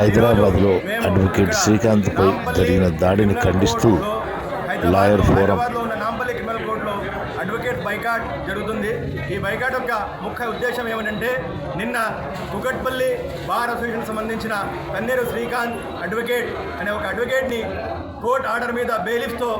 హైదరాబాద్లో అడ్వకేట్ శ్రీకాంత్పై జరిగిన దాడిని ఖండిస్తూ లాయర్ ఫోరం హైదరాబాద్లో ఉన్న అడ్వకేట్ బైకాట్ జరుగుతుంది ఈ బైకాట్ యొక్క ముఖ్య ఉద్దేశం ఏమనంటే నిన్న కుకట్పల్లి బార్ అసోసియేషన్ సంబంధించిన కన్నేరు శ్రీకాంత్ అడ్వకేట్ అనే ఒక అడ్వకేట్ని కోర్ట్ ఆర్డర్ మీద బెయిలిఫ్తో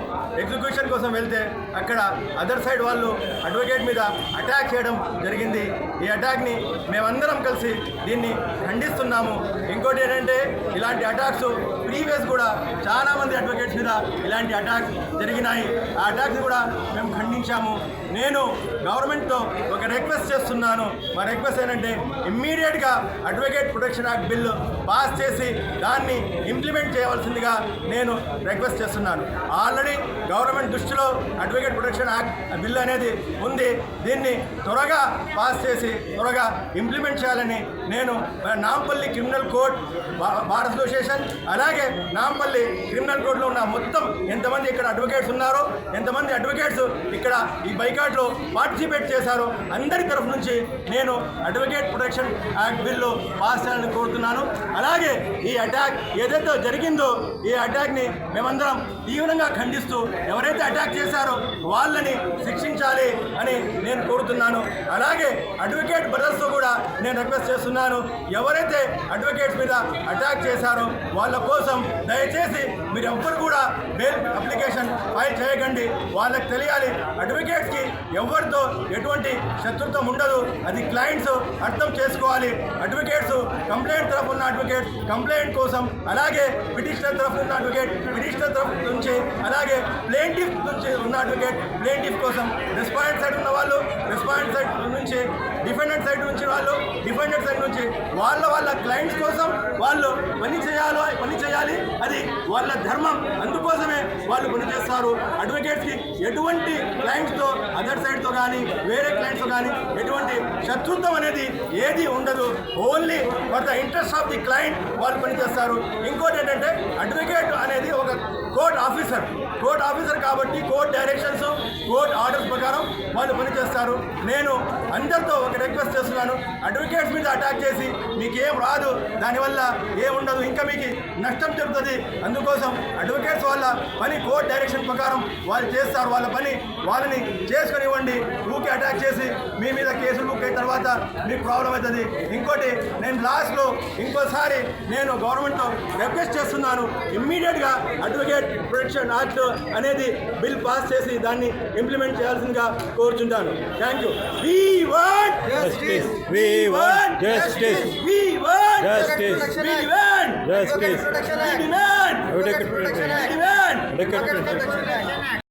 ఎగ్జిక్యూషన్ కోసం వెళ్తే అక్కడ అదర్ సైడ్ వాళ్ళు అడ్వకేట్ మీద అటాక్ చేయడం జరిగింది. ఈ అటాక్ని మేమందరం కలిసి దీన్ని ఖండిస్తున్నాము. ఇంకోటి ఏంటంటే ఇలాంటి అటాక్స్ ప్రీవియస్ కూడా చాలా మంది అడ్వకేట్స్ మీద ఇలాంటి అటాక్స్ జరిగినాయి. ఆ అటాక్స్ కూడా మేము ఖండించాము. నేను గవర్నమెంట్తో ఒక రిక్వెస్ట్ చేస్తున్నాను. మా రిక్వెస్ట్ ఏంటంటే ఇమ్మీడియట్గా advocate protection act bill pass చేసి దాన్ని ఇంప్లిమెంట్ చేయవలసిందిగా నేను రిక్వెస్ట్ చేస్తున్నాను. ఆల్రెడీ గవర్నమెంట్ దృష్టిలో అడ్వకేట్ ప్రొటెక్షన్ యాక్ట్ బిల్ అనేది ఉంది. దీన్ని త్వరగా పాస్ చేసి త్వరగా ఇంప్లిమెంట్ చేయాలని నేను Nampally criminal court bar association అలాగే నాంపల్లి క్రిమినల్ కోర్టులో ఉన్న మొత్తం ఎంతమంది ఇక్కడ అడ్వకేట్స్ ఉన్నారో ఎంతమంది అడ్వకేట్స్ ఇక్కడ ఈ బైకాట్లో పార్టిసిపేట్ చేశారో అందరి తరఫు నుంచి నేను advocate protection act bill pass చేయాలని కోరుతున్నాను. అలాగే ఈ అటాక్ ఏదైతే జరిగిందో ఈ అటాక్ని మేమందరం తీవ్రంగా ఖండిస్తూ ఎవరైతే అటాక్ చేశారో వాళ్ళని శిక్షించాలి అని నేను కోరుతున్నాను. అలాగే అడ్వకేట్ నేను రిక్వెస్ట్ చేస్తున్నాను. ఎవరైతే అడ్వకేట్స్ మీద అటాక్ చేశారో వాళ్ళ కోసం దయచేసి మీరు ఎవ్వరు కూడా బెయిల్ అప్లికేషన్ ఫైల్ చేయకండి. వాళ్ళకి తెలియాలి అడ్వకేట్స్కి ఎవరితో ఎటువంటి శత్రుత్వం ఉండదు. అది క్లయింట్స్ అర్థం చేసుకోవాలి. అడ్వకేట్స్ కంప్లైంట్ తరఫు ఉన్న అడ్వకేట్ కంప్లైంట్ కోసం అలాగే పిటిషనర్ తరఫు ఉన్న అడ్వకేట్ పిటిషనర్ తరఫు నుంచి అలాగే ప్లేంటిఫ్ నుంచి ఉన్న అడ్వకేట్ ప్లేంటిఫ్ కోసం రెస్పాండెంట్ సైడ్ ఉన్న వాళ్ళు రెస్పాండెంట్ సైడ్ నుంచి డిఫెండెంట్ సైడ్ నుంచి వాళ్ళు డిఫెండర్ సైడ్ నుంచి వాళ్ళ వాళ్ళ క్లయింట్స్ కోసం వాళ్ళు పని చేయాలో పని చేయాలి. అది వాళ్ళ ధర్మం. అందుకోసమే వాళ్ళు పని చేస్తారు. అడ్వకేట్స్కి ఎటువంటి క్లయింట్స్తో అదర్ సైడ్తో కానీ వేరే క్లయింట్స్తో కానీ ఎటువంటి శత్రుత్వం అనేది ఏది ఉండదు. Only for the interest of the client వాళ్ళు పనిచేస్తారు ఇంకోటి ఏంటంటే అడ్వకేట్ అనేది ఒక కోర్ట్ ఆఫీసర్ కోర్ట్ ఆఫీసర్ కాబట్టి కోర్ట్ డైరెక్షన్స్ కోర్ట్ ఆర్డర్ వాళ్ళు పనిచేస్తారు నేను అందరితో ఒక రిక్వెస్ట్ చేస్తున్నాను. అడ్వకేట్స్ మీద అటాక్ చేసి మీకు ఏం రాదు. దానివల్ల ఏముండదు ఇంకా మీకు నష్టం జరుగుతుంది. అందుకోసం అడ్వకేట్స్ వాళ్ళ పని కోర్ట్ డైరెక్షన్ ప్రకారం వాళ్ళు చేస్తారు. వాళ్ళ పని వాళ్ళని చేసుకొని ఇవ్వండి అటాక్ చేసి మీ మీద కేసులు బుక్ అయిన తర్వాత మీకు ప్రాబ్లం అవుతుంది. ఇంకోటి నేను లాస్ట్లో ఇంకోసారి నేను గవర్నమెంట్తో రిక్వెస్ట్ చేస్తున్నాను. ఇమ్మీడియట్గా అడ్వకేట్ ప్రొటెక్షన్ యాక్ట్ అనేది బిల్ పాస్ చేసి దాన్ని ఇంప్లిమెంట్ చేయాల్సిందిగా కోరుచుంటాను thank you we want Justice. We want justice. We want Justice. We want Justice. We demand Advocate protection. We demand Advocate protection.